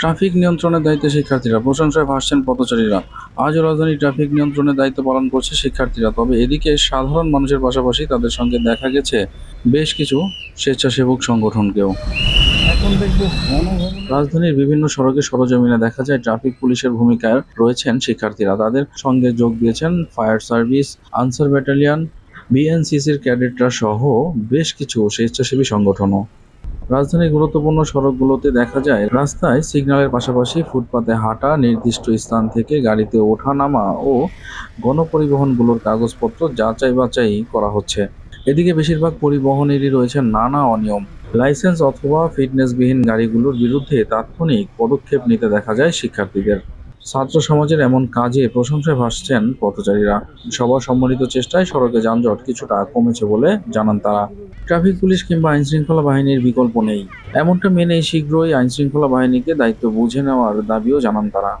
Traffic নিয়ন্ত্রণের দায়িত্বে শিক্ষার্থীরা। প্রশংসায় ভাসছেন পথচারীরা। আজও রাজধানী ট্রাফিক নিয়ন্ত্রণের দায়িত্ব পালন করছে শিক্ষার্থীরা। তবে এদিকে সাধারণ মানুষের পাশাপাশি তাদের সঙ্গে দেখা গেছে বেশ কিছু স্বেচ্ছাসেবক সংগঠনকেও। রাজধানীর বিভিন্ন সড়কে সরজমিনে দেখা যায় ট্রাফিক পুলিশের ভূমিকায় রয়েছেন শিক্ষার্থীরা। তাদের সঙ্গে যোগ দিয়েছেন ফায়ার সার্ভিস আনসার ব্যাটালিয়ন বিএনসিসির ক্যাডেটরা সহ বেশ কিছু স্বেচ্ছাসেবী সংগঠনও। রাজধানীর গুরুত্বপূর্ণ সড়কগুলোতে দেখা যায়, রাস্তায় সিগন্যালের পাশাপাশি ফুটপাতে হাঁটা নির্দিষ্ট স্থান থেকে গাড়িতে ওঠা নামা ও গণপরিবহনগুলোর কাগজপত্র যাচাই বাছাই করা হচ্ছে। এদিকে বেশিরভাগ পরিবহনেরই রয়েছে নানা অনিয়ম। লাইসেন্স অথবা ফিটনেসবিহীন গাড়িগুলোর বিরুদ্ধে তাৎক্ষণিক পদক্ষেপ নিতে দেখা যায় শিক্ষার্থীদের। ছাত্র সমাজের এমন কাজে প্রশংসায় ভাসছেন পথচারীরা। সবার সম্মিলিত চেষ্টায় সড়কে যানজট কিছুটা কমেছে বলে জানান তারা। ট্রাফিক, পুলিশ কিংবা আইনশৃঙ্খলা বাহিনীর বিকল্প নেই। এমনটা মেনে শীঘ্রই আইনশৃঙ্খলা বাহিনীকে দায়িত্ব বুঝে নেওয়ার দাবিও জানান তারা।